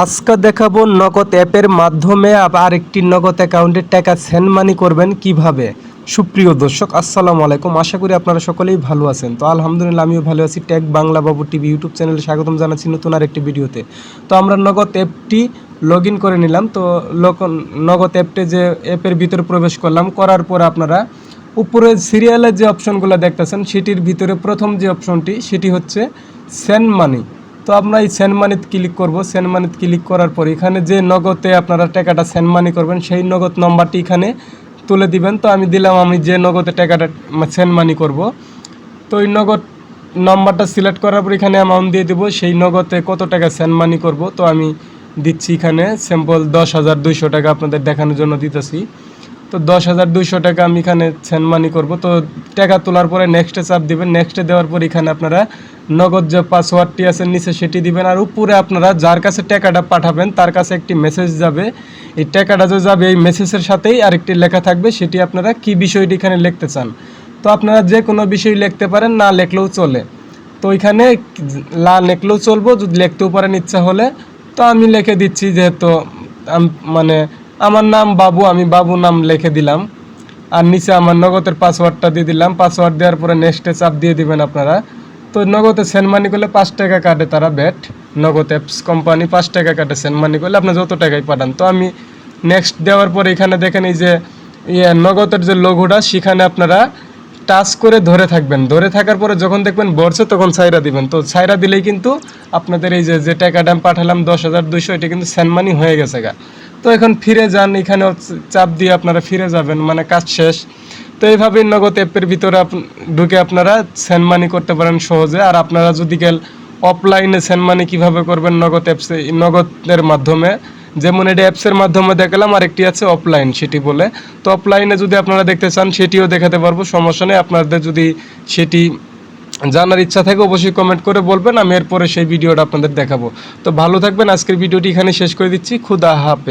আজকে দেখাবো নগদ অ্যাপের মাধ্যমে আবার একটি নগদ অ্যাকাউন্টের টাকা সেন্ড মানি করবেন কীভাবে? সুপ্রিয় দর্শক, আসসালামু আলাইকুম। আশা করি আপনারা সকলেই ভালো আছেন। তো আলহামদুলিল্লাহ, আমিও ভালো আছি। ট্যাগ বাংলা বাবু টিভি ইউটিউব চ্যানেলে স্বাগতম জানাচ্ছি নতুন আর একটি ভিডিওতে। তো আমরা নগদ অ্যাপটি লগ করে নিলাম। তো নগদ অ্যাপটে যে অ্যাপের ভিতরে প্রবেশ করলাম, করার পর আপনারা উপরে সিরিয়ালের যে অপশনগুলো দেখতেছেন, সেটির ভিতরে প্রথম যে অপশনটি সেটি হচ্ছে সেন্ড মানি তো আমরা এই মানিতে ক্লিক করব। মানিতে ক্লিক করার পর এখানে যে নগদে আপনারা টাকাটা মানি করবেন, সেই নগদ নম্বরটি এখানে তুলে দিবেন। তো আমি দিলাম, আমি যে নগদে টাকাটা মানি করব, তো এই নগদ নম্বরটা সিলেক্ট করার পর এখানে অ্যামাউন্ট দিয়ে দেবো। সেই নগদে কত টাকা মানি করব, তো আমি দিচ্ছি এখানে স্যাম্পল দশ হাজার দুইশো টাকা আপনাদের দেখানোর জন্য দিতেছি। তো দশ হাজার দুইশো টাকা আমি এখানে সেন্ড মানি করব। তো টাকা তোলার পরে নেক্সটে চাপ দিবেন। নেক্সটে দেওয়ার পর এখানে আপনারা নগদ যে পাসওয়ার্ডটি আছে, নিচে সেটি দিবেন। আর উপরে আপনারা যার কাছে টাকাটা পাঠাবেন, তার কাছে একটি মেসেজ যাবে। এই টাকাটা যে যাবে, এই মেসেজের সাথেই আরেকটি লেখা থাকবে। সেটি আপনারা কি বিষয়টি এখানে লিখতে চান? তো আপনারা যে কোনো বিষয় লিখতে পারেন, না লিখলেও চলে। তো এখানে লা লিখলেও চলবো, যদি লিখতেও পারেন ইচ্ছা হলে। তো আমি লিখে দিচ্ছি যেহেতু মানে আমার নাম বাবু, আমি বাবু নাম লিখে দিলাম। আর নিচে আমার নগদের পাসওয়ার্ডটা দিয়ে দিলাম। পাসওয়ার্ড দেওয়ার পরে নেক্সটে চাপ দিয়ে দিবেন আপনারা। তো নগদে সেন্ড মানি করলে পাঁচ টাকা কাটে তারা ব্যাট নগদ অ্যাপস কোম্পানি পাঁচ টাকা কাটে সেন্ড মানি করলে আপনি যত টাকাই পাঠান। তো আমি নেক্সট দেওয়ার পরে এখানে দেখেন এই যে ইয়ে নগদের যে লোগোটা সেখানে আপনারা টাচ করে ধরে থাকবেন। ধরে থাকার পরে যখন দেখবেন বর্ষে তখন ছাইরা দিবেন। তো ছাইরা দিলেই কিন্তু আপনাদের এই যে যে টাকাটা আমি পাঠালাম দশ হাজার দুইশো, এটা কিন্তু স্যানমানি হয়ে গেছে গা। তো এখন ফিরে যান এখানে চাপ দিয়ে আপনারা ফিরে যাবেন মানে কাজ শেষ। তো এইভাবে নগদ অ্যাপের ভিতরে ঢুকে আপনারা সেন্ড মানি করতে পারেন সহজে। আর আপনারা যদি গেল অফলাইনে সেন্ড মানি কীভাবে করবেন নগদ অ্যাপসে নগদের মাধ্যমে? যেমন এটা অ্যাপসের মাধ্যমে দেখালাম আর একটি আছে অফলাইন সেটি বলে। তো অফলাইনে যদি আপনারা দেখতে চান, সেটিও দেখাতে পারব, সমস্যা নেই। আপনাদের যদি সেটি জানার ইচ্ছা থাকে, অবশ্যই কমেন্ট করে বলবেন, আমি এরপরে সেই ভিডিওটা আপনাদের দেখাবো। তো ভালো থাকবেন, আজকের ভিডিওটি এখানে শেষ করে দিচ্ছি। খুদা হাফেজ।